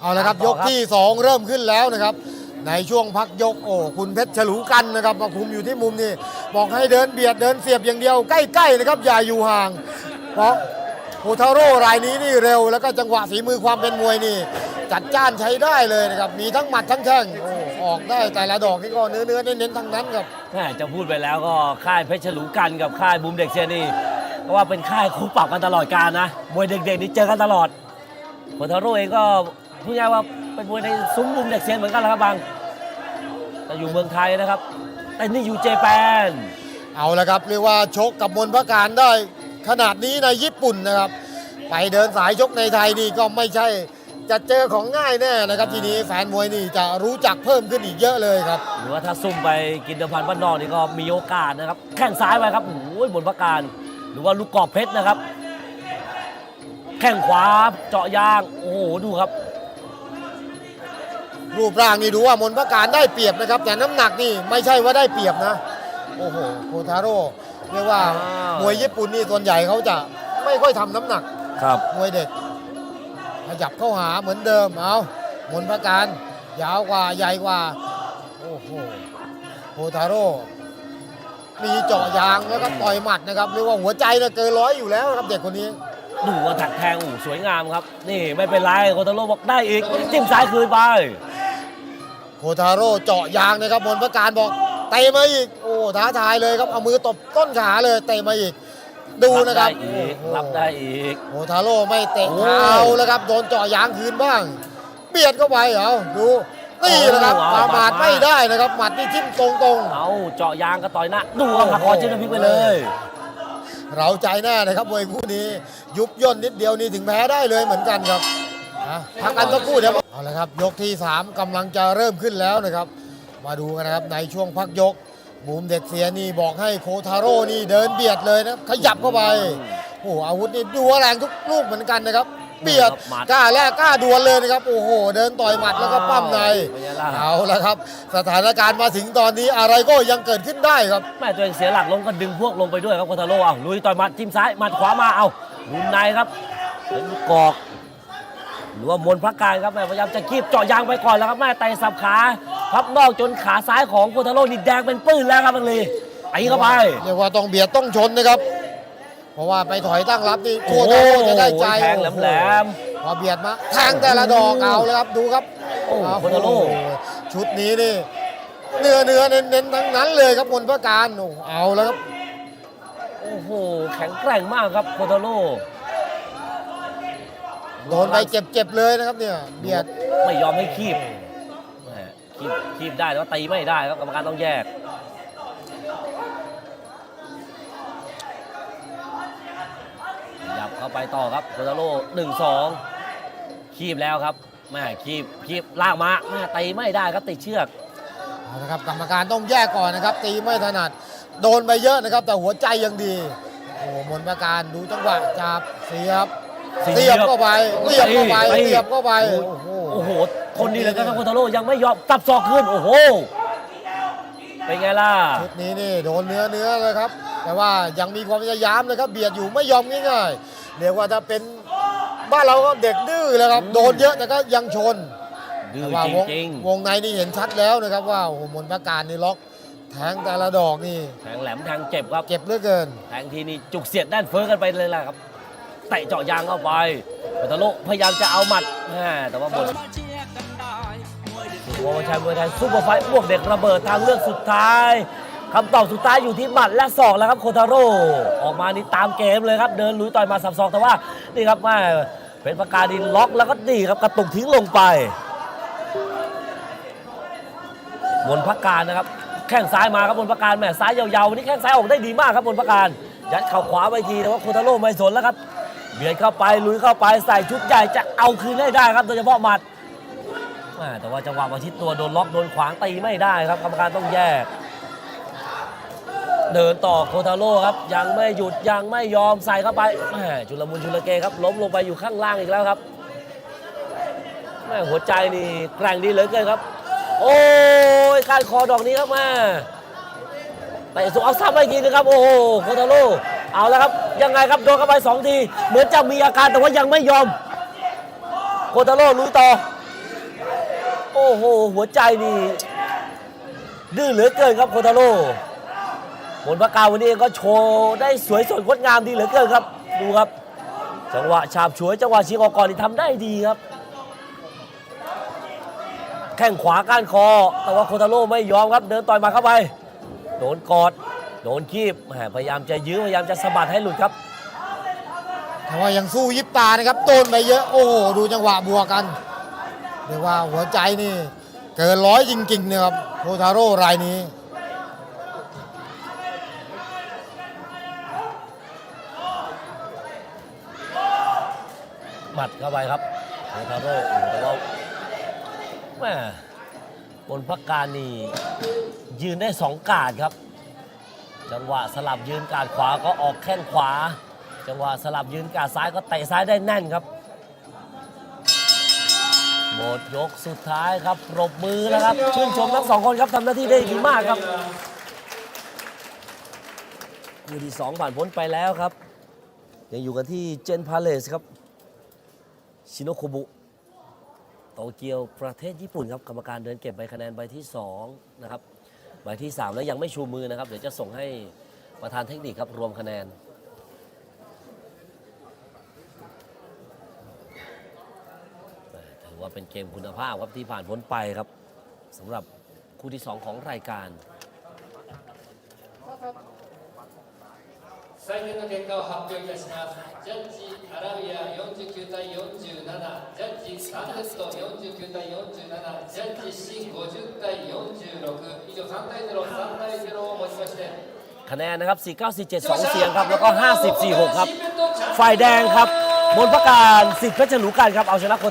เอาละครับตามต่ยอกครับที่ 2 เริ่มขึ้นแล้วนะครับ ในช่วงพักยกโอ้คุณเพชรฉลูกันนะครับมาคุมอยู่ที่มุมนี่บอกให้เดินเบียดเดินเสียบอย่างเดียวใกล้ๆนะครับอย่าอยู่ห่าง เพราะโคทาโร่รายนี้นี่เร็ว แล้วก็จังหวะฝีมือความเป็นมวยนี่ จัดจ้านใช้ได้เลยนะครับ มีทั้งหมัดทั้งแข้งโอ้ออกได้แต่ละดอกนี่ก็เนื้อเนื้อๆเน้นๆทั้งนั้นครับแม่จะพูดไปแล้วก็ค่ายเพชรฉลูกันกับค่ายบูมเด็กเซียนี่ก็ว่าเป็นค่ายคู่ปรับกันตลอดการนะมวยเด็กๆนี่เจอกันตลอดโคทาโร่เองก็ พูดง่ายๆว่าเป็นมวยในซุ้มบูมเด็กเซียนเหมือนกันแหละครับบางแต่อยู่เมืองไทยนะครับ แต่นี่อยู่เจแปนเอาละครับเรียกว่าชกกับมนพระการได้ขนาดนี้ในญี่ปุ่นนะครับ ไปเดินสายชกในไทยนี่ก็ไม่ใช่ จะเจอของง่ายแน่นะครับ ทีนี้แฟนมวยนี่จะรู้จักเพิ่มขึ้นอีกเยอะเลยครับ หรือว่าถ้าซุ่มไปกินเดิมพันบ้านนอกนี่ก็มีโอกาสนะครับ แข้งซ้ายไปครับโอ้ยบนพระการ หรือว่าลูกกรอบเพชรนะครับ แข้งขวาเจาะยาง โอ้โหดูครับ รูปร่างนี่ดูว่ามนพระการได้เปรียบนะครับ แต่น้ำหนักนี่ไม่ใช่ว่าได้เปรียบนะ โอ้โหโคทาโร่เรียกว่าอ้าว มวยญี่ปุ่นนี่ส่วนใหญ่เขาจะไม่ค่อยทำน้ำหนัก ครับ มวยเด็กขยับเข้าหาเหมือนเดิมเอามนพระการยาวกว่าใหญ่กว่า โอ้โหโคทาโร่ มีเจาะยางแล้วก็ต่อยหมัดนะครับเรียกว่าหัวใจเนี่ยเกินร้อยอยู่แล้วนะครับเด็กคนนี้ ดูว่าถักแทงโอ้โหสวยงามครับ นี่ไม่เป็นไรโคตาโร่บอกได้อีกจิ้มซ้ายคืนไป โคทาโร่เจาะยางนะครับมนประการบอกเตะมาอีกโอ้ท้าทายเลยครับเอามือตบต้นขาเลยเตะมาอีก ดูนะครับได้อีกโอ้โหรับได้อีกโคทาโร่ไม่เตะโอ้เท้าแล้วครับโดนเจาะยางคืนบ้าง เบียดเข้าไปเหรอดูนี่นะครับโอ้ปาเอามาดหมัดมาไม่ได้นะครับหมัดนี่ทิ่มตรงเอาเจาะยางก็ต่อยหน้าดูครับหักคอจิ้มน้ำพริกไปเลยๆเราใจแน่นะครับมวยคู่นี้ ยุบย่นนิดเดียวนี่ถึงแพ้ได้เลยเหมือนกันครับ อะพักกันสักครู่เดี๋ยวเอาละครับยกที่ 3กำลังจะเริ่มขึ้นแล้วนะครับ มาดูกันนะครับในช่วงพักยกบูมเด็กเสียนี่บอกให้โคทาโร่นี่เดินเบียดเลยนะขยับเข้าไปโอ้โหอาวุธนี่ดูว่าแรงทุกลูกเหมือนกันนะครับเบียดหมัดกล้าแลกกล้าดวลเลยนะครับ โอ้โห เดินต่อยหมัดแล้วก็ปั้มในเป็นไงล่ะเอาละครับ สถานการณ์มาถึงตอนนี้อะไรก็ยังเกิดขึ้นได้ครับแม่ตัวเองเสียหลักลงก็ดึงพวกลงไปด้วยครับโคตาโร่เอาลุยต่อยหมัดจิ้มซ้ายหมัดขวามาเอาลุมในครับเป็นลูกกอก หรือว่ามนต์พระการครับแม่พยายามจะคีบเจาะยางไปก่อนแล้วครับแม่ไต่สับขาพับนอกจนขาซ้ายของโคทาโร่นี่แดงเป็นปื้นแล้วครับบังลีไอ้เข้าไปเรียกว่าต้องเบียดต้องชนนะครับ เพราะว่าไปถอยตั้งรับนี่โคโอ้ตรจะได้ใจแทงแหลมพอเบียดมาแทงแต่ละดอกเอาเลยครับดูครับโอ้โอ้โคตรโลชุดนี้นี่เนื้อเนื้อเน้นเน้นๆทั้งนั้นเลยครับมนต์พระการโอ้เอาแล้วครับโอ้โหแข็งแกร่งมากครับโคทาโร่ โดนไปเจ็บๆเลยนะครับเนี่ยเบียดไม่ยอมให้คีบแม่คีบคีบได้แต่ว่าตีไม่ได้ครับกรรมการต้องแยกขยับเข้าไปต่อครับโคทาโร่หนึ่งสองคีบแล้วครับแม่คีบคีบลากมาแม่ตีไม่ได้ครับติดเชือกเอาละครับกรรมการต้องแยกก่อนนะครับ ตีไม่ถนัดโดนไปเยอะนะครับ แต่หัวใจยังดีโอ้มนต์พระการดูจังหวะจับเสียบ เสียบเสียบเข้าไปเสียบเข้าไปตีเสียบเข้าไป โอ้โอ้โหโอ้โหคนนี้เลยครับโคทาโร่ยังไม่ยอมตับศอกขึ้น โอ้โห เป็นไงล่ะชุดนี้นี่โดนเนื้อเนื้อเลยครับ แต่ว่ายังมีความพยายามนะครับ เบียดอยู่ไม่ยอมง่ายๆเรียกว่าถ้าเป็นบ้านเราก็เด็กดื้อแล้วครับอืมโดนเยอะแต่ก็ยังชนดื้แต่อว่าจวงริงวงในนี่เห็นชัดแล้วนะครับว่าโอ้โหมนต์พระการนี่ล็อกแทงแต่ละดอกนี่ๆแทงแหลมแทงเจ็บครับ เจ็บเหลือเกิน แทงทีนี่จุกเสียดด้านเฟ้อกันไปเลยล่ะครับ เตะเจาะยางเข้าไปโคทโร่พยายามจะเอาหมัดแต่ว่าหมดหัวชัยมวยไทยซุปเปอร์ไฟท์พวกเด็กระเบิดทางเลือกสุดท้ายคำตอบสุดท้ายอยู่ที่หมัดและศอกแล้วครับโคทาโร่ออกมานี่ตามเกมเลยครับ เดินลุยต่อยมาสับศอกแต่ว่านี่ครับแม่เป็นประกาดินล็อกแล้วก็ดีครับกระตุกทิ้งลงไปบนพักการนะครับแข้งซ้ายมาครับบนพักการแหม่ซ้ายยาวๆวันนี้แข้งซ้ายออกได้ดีมากครับบนพักการยัดเข่าขวาไปทีแต่ว่าโคทาโร่ไม่สนแล้วครับ เบียดเข้าไปลุยเข้าไปใส่ชุดใหญ่จะเอาคืนให้ได้ครับโดยเฉพาะหมัดแต่ว่าจังหวะประชิดตัวโดนล็อกโดนขวางตีไม่ได้ครับกรรมการต้องแยก เดินต่อโคทาโร่ครับ ยังไม่หยุดยังไม่ยอมใส่เข้าไปแหม่ชุลมุนชุลเกครับล้มลงไปอยู่ข้างล่างอีกแล้วครับแม่หัวใจนี่แกร่งดีเหลือเกินครับ โอ้ยการคอดอกนี้ครับแม่แต่สุเอาซ้ำไปอีกทีนึงครับ โอ้โหโคทาโร่ เอาแล้วครับยังไงครับโดนเข้าไปสองทีเหมือนจะมีอาการแต่ว่ายังไม่ยอมโคทาโร่ลุยต่อโอ้โหหัวใจนี่ดื้อเหลือเกินครับโคทาโร่ผลประกาวันนี้ก็โชว์ได้สวยสดงดงามดีเหลือเกินครับ ดูครับ จังหวะฉาบฉวยจังหวะชิงออกก่อนนี่ทำได้ดีครับ แข้งขวาก้านคอ แต่ว่าโคทาโร่ไม่ยอมครับ เดินต่อยมาเข้าไป โดนกอด โดนคีบแหมพยายามจะยื้อพยายามจะสะบัดให้หลุดครับ แต่ว่ายังสู้ยิบตานะครับโดนไปเยอะโอ้โหดูจังหวะบวกกันเรียกว่าหัวใจนี่เกินร้อยจริงๆนะครับโคทาโร่รายนี้หมัดเข้าไปครับโคทาโร่โอ้โหแต่ว่าแม่บนพักการนี่ยืนได้สองการดครับ จังหวะสลับยืนการดขวาก็ออกแข้งขวา จังหวะสลับยืนการดซ้ายก็เตะซ้ายได้แน่นครับหมดยกสุดท้ายครับปรบมือแล้วครับ ชื่นชมทั้งสองคนครับทำหน้าที่ได้ดีมากครับคู่ที่สองผ่านพ้นไปแล้วครับ ยังอยู่กันที่เจนพาเลสครับ ชิโนโคบุโตเกียวประเทศญี่ปุ่นครับ กรรมการเดินเก็บใบคะแนนใบที่ 2 นะครับ ใบที่ 3 แล้วยังไม่ชูมือนะครับ เดี๋ยวจะส่งให้ประธานเทคนิคครับ รวมคะแนน ถือว่าเป็นเกมคุณภาพครับที่ผ่านพ้นไปครับสำหรับคู่ที่ 2 ของรายการ 採点の結果を発表いたしますジャッジアラビア49対47ジャッジサンデスト49対47 ジャッジシン50対46以上3対03対0をもちまして คะแนนนะครับ 4947 2 เสียงครับ แล้วก็ 50 46 ครับ ฝ่ายแดงครับ บนประการสิทธิ์เพชรฉลูกันครับ เอาชนะคน